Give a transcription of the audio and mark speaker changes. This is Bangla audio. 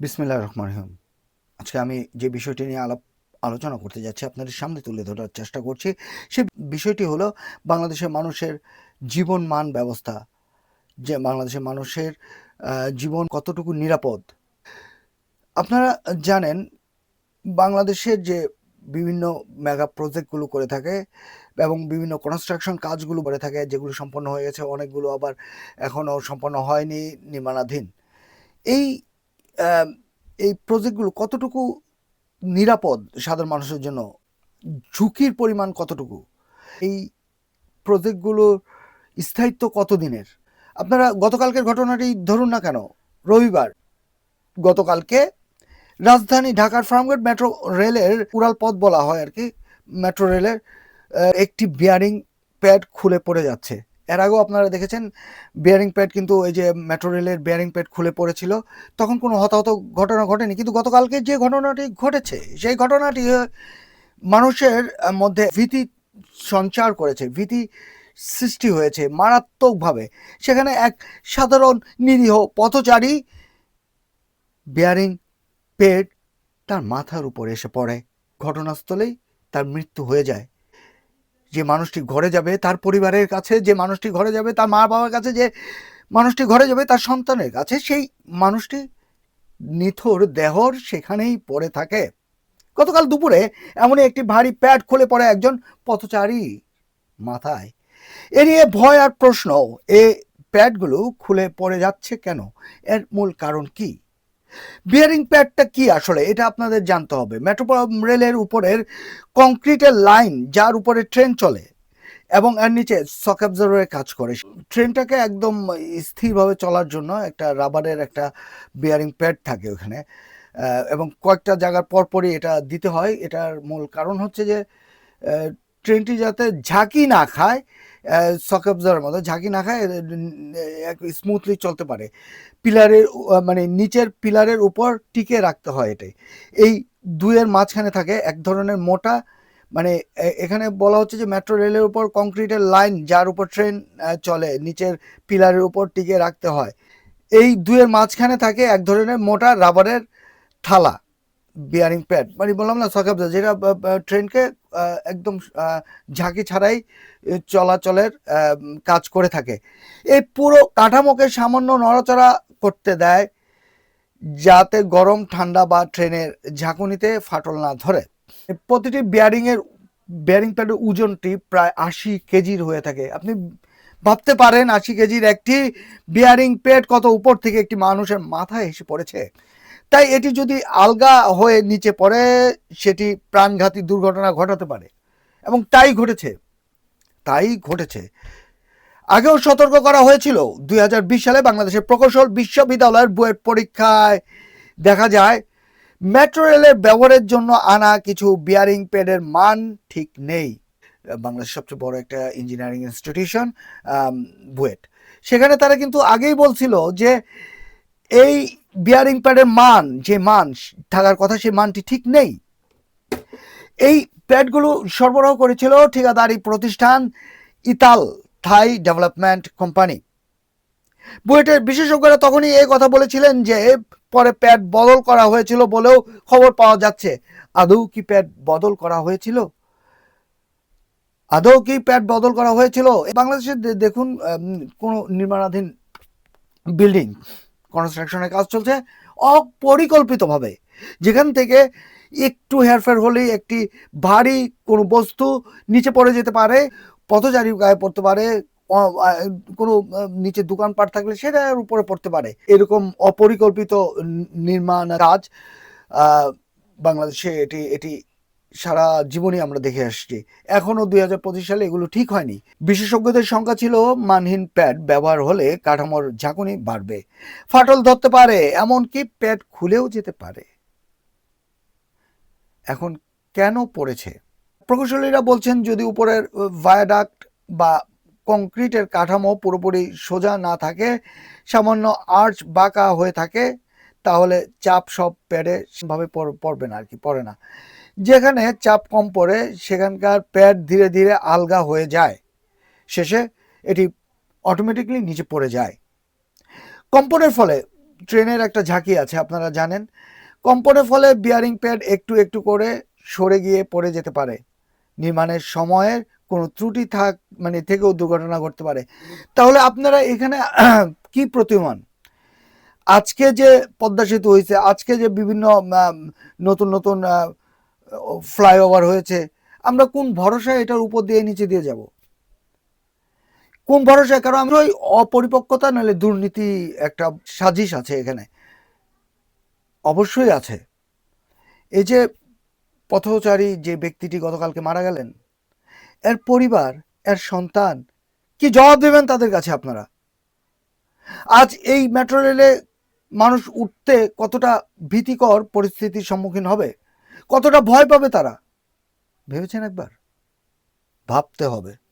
Speaker 1: বিসমিল্লাহ রহমান রহিম। আজকে আমি যে বিষয়টি নিয়ে আলাপ আলোচনা করতে যাচ্ছি, আপনাদের সামনে তুলে ধরার চেষ্টা করছি, সে বিষয়টি হলো বাংলাদেশের মানুষের জীবন মান ব্যবস্থা। যে বাংলাদেশের মানুষের জীবন কতটুকু নিরাপদ। আপনারা জানেন, বাংলাদেশের যে বিভিন্ন মেগা প্রজেক্টগুলো করে থাকে এবং বিভিন্ন কনস্ট্রাকশন কাজগুলো করে থাকে, যেগুলো সম্পন্ন হয়ে গেছে, অনেকগুলো আবার এখনও সম্পন্ন হয়নি, নির্মাণাধীন। এই এই প্রজেক্টগুলো কতটুকু নিরাপদ সাধারণ মানুষের জন্য? ঝুঁকির পরিমাণ কতটুকু? এই প্রজেক্টগুলোর স্থায়িত্ব কতদিনের? আপনারা গতকালকের ঘটনাটি ধরুন না কেন, রবিবার। গতকালকে রাজধানী ঢাকার ফার্মগেট মেট্রো রেলের উড়াল পথ বলা হয় আর কি, মেট্রো রেলের একটি বিয়ারিং প্যাড খুলে পড়ে যাচ্ছে। এর আগেও আপনারা দেখেছেন বিয়ারিং প্যাড কিন্তু এই যে মেট্রো রেলের বিয়ারিং প্যাড খুলে পড়েছিল। তখন কোনো হতাহত ঘটনা ঘটেনি, কিন্তু গতকালকে যে ঘটনাটি ঘটেছে, সেই ঘটনাটি মানুষের মধ্যে ভীতি সঞ্চার করেছে, ভীতি সৃষ্টি হয়েছে মারাত্মকভাবে। সেখানে এক সাধারণ নিরীহ পথচারী বিয়ারিং পেড তার মাথার উপর এসে পড়ে। ঘটনাস্থলেই তার মৃত্যু হয়ে যায়। যে মানুষটি ঘরে যাবে, তার পরিবারের কাছে যে মানুষটি ঘরে যাবে, তার মা বাবার কাছে যে মানুষটি ঘরে যাবে, তার সন্তানের কাছে সেই মানুষটি নিথর দেহর সেখানেই পড়ে থাকে। গতকাল দুপুরে এমনই একটি ভারী প্যাড খুলে পড়ে একজন পথচারী মাথায়। এ নিয়ে ভয় আর প্রশ্ন এ প্যাডগুলো খুলে পড়ে যাচ্ছে কেন? এর মূল কারণ কি? বিয়ারিং প্যাডটা কি আসলে? এটা আপনাদের জানতে হবে। মেট্রো রেলের উপরের কংক্রিটের লাইন যার উপরে ট্রেন চলে এবং এর নিচে সক অ্যাবজর্ভারের কাজ করে। ট্রেনটাকে একদম স্থিরভাবে চলার জন্য একটা রাবারের একটা বিয়ারিং প্যাড থাকে ওখানে। এবং কয়েকটা জায়গার পরপরই এটা দিতে হয়। এটার মূল কারণ হচ্ছে যে ট্রেনটি যাতে ঝাঁকি না খায় সক অ্যাবজর্ভারের মতো ঝাঁকি না খায় স্মুথলি চলতে পারে। পিলারের মানে নিচের পিলারের উপর টিকে রাখতে হয় এটাই। এই দুয়ের মাঝখানে থাকে এক ধরনের মোটা মানে এখানে বলা হচ্ছে যে মেট্রো রেলের উপর কংক্রিটের লাইন যার উপর ট্রেন চলে, নিচের পিলারের উপর টিকে রাখতে হয়। এই দুয়ের মাঝখানে থাকে এক ধরনের মোটা রাবারের থালা। বিয়ারিং প্যাড মানে বললাম না সকাবজা যেটা ট্রেনকে একদম ঝাঁকি ছাড়াই চলাচলের কাজ করে থাকে। এই পুরো কাঠামোকে সামান্য নড়াচড়া করতে দেয়, যাতে গরম, ঠান্ডা বা ট্রেনের ঝাঁকুনিতে ফাটল না ধরে। প্রতিটি বিয়ারিং এর বিয়ারিং প্যাডের ওজনটি প্রায় আশি কেজির হয়ে থাকে। আপনি ভাবতে পারেন, আশি কেজির একটি বিয়ারিং প্যাড কত উপর থেকে একটি মানুষের মাথায় এসে পড়েছে। তাই এটি যদি আলগা হয়ে নিচে পড়ে, সেটি প্রাণঘাতী দুর্ঘটনা ঘটাতে পারে। এবং তাই ঘটেছে তাই ঘটেছে। আগেও সতর্ক করা হয়েছিল দু হাজার বিশ সালে বাংলাদেশের প্রকৌশল বিশ্ববিদ্যালয়ের বুয়েট পরীক্ষায় দেখা যায়, মেট্রো রেলের ব্যবহারের জন্য আনা কিছু বিয়ারিং প্যাডের মান ঠিক নেই। বাংলাদেশের সবচেয়ে বড় একটা ইঞ্জিনিয়ারিং ইনস্টিটিউশন বুয়েট। সেখানে তারা কিন্তু আগেই বলছিল যে এই বিয়ারিং প্যাডের মান, যে মান, থাকার কথা সেই মানটি ঠিক নেই। এই প্যাডগুলো সরবরাহ করেছিল ঠিকাদারি প্রতিষ্ঠান ইতাল থাই ডেভেলপমেন্ট কোম্পানি। বুয়েটের বিশেষজ্ঞরা তখনই এই কথা বলেছিলেন যে, পরে প্যাড বদল করা হয়েছিল বলেও খবর পাওয়া যাচ্ছে। আদৌ কি প্যাড বদল করা হয়েছিল? আদৌ কি প্যাড বদল করা হয়েছিল? বাংলাদেশে দেখুন কোনো নির্মাণাধীন বিল্ডিং কনস্ট্রাকশনের কাজ চলছে অপরিকল্পিতভাবে। যেখান থেকে একটু হেরফের হলেই একটি ভারী কোনো বস্তু নিচে পড়ে যেতে পারে, পথচারী গায়ে পড়তে পারে কোনো নিচে দোকানপাট থাকলে সেটার উপরে পড়তে পারে। এরকম অপরিকল্পিত নির্মাণ কাজ বাংলাদেশে এটি এটি সারা জীবনই আমরা দেখে আসছি। এখনও দুই সালে এগুলো ঠিক হয়নি। বিশেষজ্ঞদের সংখ্যা ছিল মানহীন প্যাড ব্যবহার হলে কাঠামোর ঝাঁকুনি বাড়বে। ফাটল ধরতে পারে, এমনকি প্যাড খুলেও যেতে পারে। এখন কেন পড়েছে? প্রকৌশলীরা বলছেন, যদি উপরের ভায়াডাক্ট বা কংক্রিটের কাঠামো পুরোপুরি সোজা না থাকে, সামান্য আর্চ বাঁকা হয়ে থাকে তাহলে চাপ সব প্যাডে ভাবে পড়বে না আর কি, পড়ে না। যেখানে চাপ কম পড়ে, সেখানকার প্যাড ধীরে ধীরে আলগা হয়ে যায়। শেষে এটি অটোমেটিকলি নিচে পড়ে যায়। কম্পনের ফলে ট্রেনের একটা ঝাঁকি আছে, আপনারা জানেন। কম্পনের ফলে বিয়ারিং প্যাড একটু একটু করে সরে গিয়ে পড়ে যেতে পারে। নির্মাণের সময়ের কোনো ত্রুটি থাক মানে থেকেও দুর্ঘটনা ঘটতে পারে। তাহলে আপনারা এখানে কি প্রতিমান? আজকে যে পদ্মা সেতু হয়েছে, আজকে যে বিভিন্ন নতুন নতুন ফ্লাইওভার হয়েছে, আমরা কোন ভরসায় এটার উপর দিয়ে নিচে দিয়ে যাব? কোন ভরসায়? কারণ আমরা ওই অপরিপক্কতা নাহলে দুর্নীতি একটা সাজিশ আছে এখানে। অবশ্যই আছে। এই যে পথচারী যে ব্যক্তিটি গতকালকে মারা গেলেন, এর পরিবার, এর সন্তান, কি জবাব দেবেন তাদের কাছে আপনারা? আজ এই মেট্রো রেলে মানুষ উঠতে কতটা ভীতিকর পরিস্থিতির সম্মুখীন হবে, কতটা ভয় পাবে তারা? ভেবেছেন একবার? ভাবতে হবে।